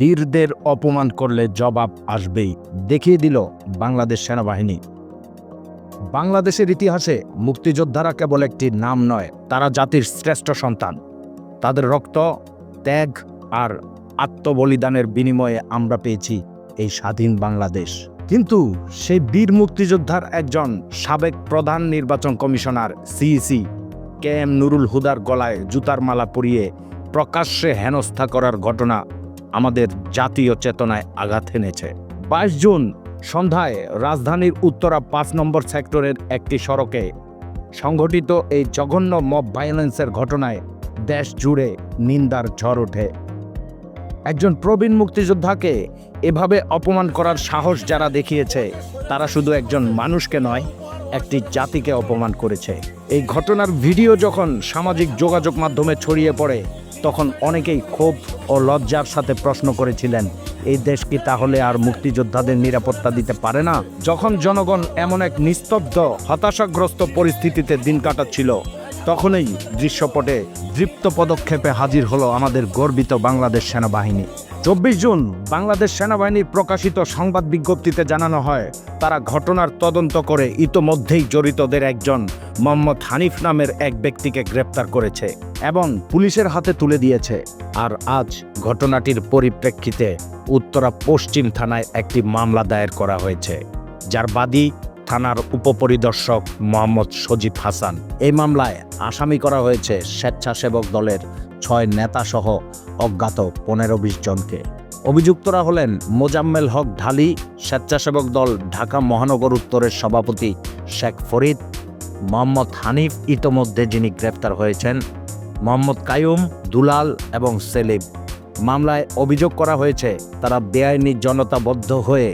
বীরদের অপমান করলে জবাব আসবেই, দেখিয়ে দিল বাংলাদেশ সেনাবাহিনী। বাংলাদেশের ইতিহাসে মুক্তিযোদ্ধারা কেবল একটি নাম নয়, তারা জাতির শ্রেষ্ঠ সন্তান। তাদের রক্ত, ত্যাগ আর আত্মবলিদানের বিনিময়ে আমরা পেয়েছি এই স্বাধীন বাংলাদেশ। কিন্তু সেই বীর মুক্তিযোদ্ধার একজন সাবেক প্রধান নির্বাচন commissioner, CEC, K M Nurul হুদার গলায় জুতার মালা পরিয়ে প্রকাশ্যে হেনস্থা করার ঘটনা আমাদের জাতীয় চেতনায় আঘাত এনেছে। বাইশ জুন সন্ধ্যায় রাজধানীর উত্তরা পাঁচ নম্বর সেক্টরের একটি সড়কে সংঘটিত এই জঘন্য মব ভায়োলেন্সের ঘটনায় দেশ জুড়ে নিন্দার ঝড় ওঠে। একজন প্রবীণ মুক্তিযোদ্ধাকে এভাবে অপমান করার সাহস যারা দেখিয়েছে, তারা শুধু একজন মানুষকে নয়, একটি জাতিকে অপমান করেছে। এই ঘটনার ভিডিও যখন সামাজিক যোগাযোগ মাধ্যমে ছড়িয়ে পড়ে তখন অনেকেই ক্ষোভ ও লজ্জার সাথে প্রশ্ন করেছিলেন, এই দেশ কি তাহলে আর মুক্তিযোদ্ধাদের নিরাপত্তা দিতে পারে না? যখন জনগণ এমন এক নিস্তব্ধ, হতাশাগ্রস্ত পরিস্থিতিতে দিন কাটাচ্ছিল, তখনই দৃশ্যপটে দৃপ্ত পদক্ষেপে হাজির হলো আমাদের গর্বিত বাংলাদেশ সেনাবাহিনী। চব্বিশ জুন বাংলাদেশ সেনাবাহিনীর প্রকাশিত সংবাদ বিজ্ঞপ্তিতে জানানো হয়, তারা ঘটনার তদন্ত করে ইতোমধ্যেই জড়িতদের একজন মোহাম্মদ হানিফ নামের এক ব্যক্তিকে গ্রেপ্তার করেছে এবং পুলিশের হাতে তুলে দিয়েছে। আর আজ ঘটনাটির পরিপ্রেক্ষিতে উত্তরা পশ্চিম থানায় একটি মামলা দায়ের করা হয়েছে, যার বাদী থানার উপপরিদর্শক মোহাম্মদ সজীব হাসান। এই মামলায় আসামি করা হয়েছে স্বেচ্ছাসেবক দলের ছয় নেতাসহ অজ্ঞাত পনেরো বিশ জনকে। অভিযুক্তরা হলেন মোজাম্মেল হক ঢালি, স্বেচ্ছাসেবক দল ঢাকা মহানগর উত্তরের সভাপতি শেখ ফরিদ মোহাম্মদ হানিফ ইতোমধ্যে যিনি গ্রেপ্তার হয়েছেন, মোহাম্মদ কায়ুম, দুলাল এবং সেলিম। মামলায় অভিযোগ করা হয়েছে, তারা বেআইনি জনতাবদ্ধ হয়ে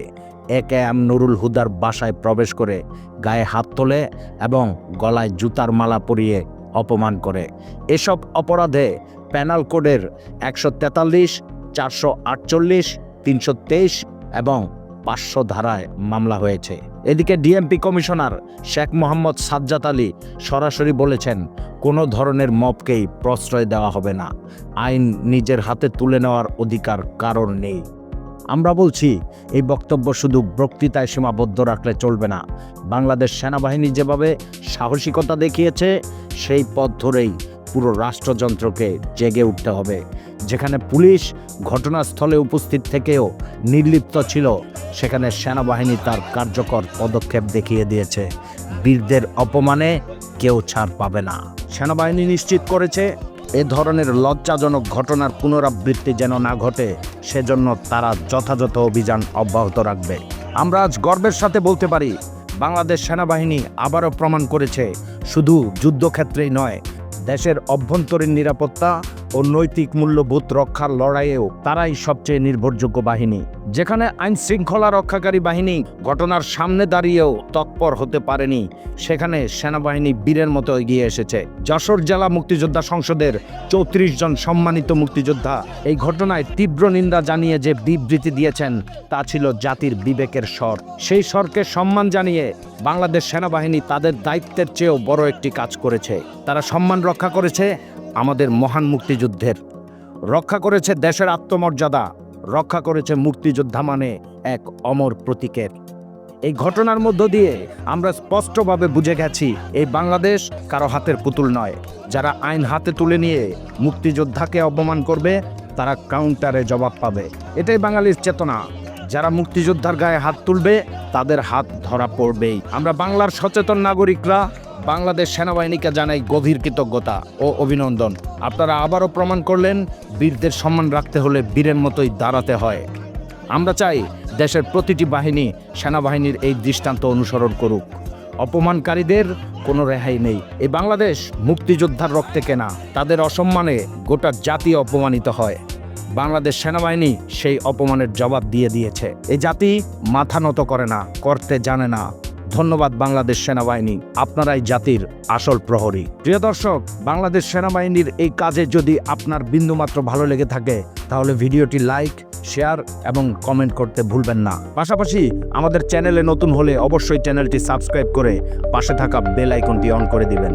একে এম নুরুল হুদার বাসায় প্রবেশ করে গায়ে হাত তোলে এবং গলায় জুতার মালা পরিয়ে অপমান করে। এসব অপরাধে প্যানাল কোডের একশো তেতাল্লিশ, চারশো আটচল্লিশ, তিনশো তেইশ এবং পাঁচশো ধারায় মামলা হয়েছে। এদিকে ডিএমপি কমিশনার শেখ মোহাম্মদ সাজ্জাদ আলী সরাসরি বলেছেন, কোনো ধরনের মপকেই প্রশ্রয় দেওয়া হবে না। আইন নিজের হাতে তুলে নেওয়ার অধিকার কারণ নেই। আমরা বলছি, এই বক্তব্য শুধু বক্তৃতায় সীমাবদ্ধ রাখলে চলবে না। বাংলাদেশ সেনাবাহিনী যেভাবে সাহসিকতা দেখিয়েছে, সেই পথ ধরেই পুরো রাষ্ট্রযন্ত্রকে জেগে উঠতে হবে। যেখানে পুলিশ ঘটনাস্থলে উপস্থিত থেকেও নির্লিপ্ত ছিল, সেখানে সেনাবাহিনী তার কার্যকর পদক্ষেপ দেখিয়ে দিয়েছে। বীরদের অপমানে কেউ ছাড় পাবে না। সেনাবাহিনী নিশ্চিত করেছে, এ ধরনের লজ্জাজনক ঘটনার পুনরাবৃত্তি যেন না ঘটে, সেজন্য তারা যথাযথ অভিযান অব্যাহত রাখবে। আমরা আজ গর্বের সাথে বলতে পারি, বাংলাদেশ সেনাবাহিনী আবারও প্রমাণ করেছে, শুধু যুদ্ধক্ষেত্রেই নয়, দেশের অভ্যন্তরীণ নিরাপত্তা ও নৈতিক মূল্যবোধ রক্ষার লড়াইয়েও তারাই সবচেয়ে নির্ভরযোগ্য বাহিনী। যেখানে আইন শৃঙ্খলা রক্ষাকারী বাহিনী ঘটনার সামনে দাঁড়িয়েও তৎপর হতে পারেনি, সেখানে সেনাবাহিনী বীরের মতো এগিয়ে এসেছে। যশোর জেলা মুক্তিযোদ্ধা সংসদের চৌত্রিশ জন সম্মানিত মুক্তিযোদ্ধা এই ঘটনায় তীব্র নিন্দা জানিয়ে যে বিবৃতি দিয়েছেন, তা ছিল জাতির বিবেকের স্বর। সেই স্বরকে সম্মান জানিয়ে বাংলাদেশ সেনাবাহিনী তাদের দায়িত্বের চেয়েও বড় একটি কাজ করেছে। তারা সম্মান রক্ষা করেছে আমাদের মহান মুক্তিযুদ্ধের। রক্ষা করেছে দেশের আত্মমর্যাদা, রক্ষা করেছে মুক্তিযোদ্ধা মানে এক অমর প্রতীকের। এই ঘটনার মধ্য দিয়ে আমরা স্পষ্টভাবে বুঝে গেছি, এই বাংলাদেশ কারও হাতের পুতুল নয়। যারা আইন হাতে তুলে নিয়ে মুক্তিযোদ্ধাকে অপমান করবে, তারা কাউন্টারে জবাব পাবে। এটাই বাঙালির চেতনা। যারা মুক্তিযোদ্ধার গায়ে হাত তুলবে, তাদের হাত ধরা পড়বেই। আমরা বাংলার সচেতন নাগরিকরা বাংলাদেশ সেনাবাহিনীকে জানাই গভীর কৃতজ্ঞতা ও অভিনন্দন। আপনারা আবারও প্রমাণ করলেন, বীরদের সম্মান রাখতে হলে বীরের মতোই দাঁড়াতে হয়। আমরা চাই দেশের প্রতিটি বাহিনী সেনাবাহিনীর এই দৃষ্টান্ত অনুসরণ করুক। অপমানকারীদের কোনো রেহাই নেই। এই বাংলাদেশ মুক্তিযোদ্ধার রক্তে কেনা, তাদের অসম্মানে গোটা জাতি অপমানিত হয়। বাংলাদেশ সেনাবাহিনী সেই অপমানের জবাব দিয়ে দিয়েছে। এই জাতি মাথা নত করে না, করতে জানে না। ধন্যবাদ বাংলাদেশ সেনাবাহিনী, আপনারাই জাতির আসল প্রহরী। প্রিয় দর্শক, বাংলাদেশ সেনাবাহিনীর এই কাজে যদি আপনার বিন্দুমাত্র ভালো লেগে থাকে, তাহলে ভিডিওটি লাইক, শেয়ার এবং কমেন্ট করতে ভুলবেন না। পাশাপাশি আমাদের চ্যানেলে নতুন হলে অবশ্যই চ্যানেলটি সাবস্ক্রাইব করে পাশে থাকা বেল আইকনটি অন করে দিবেন।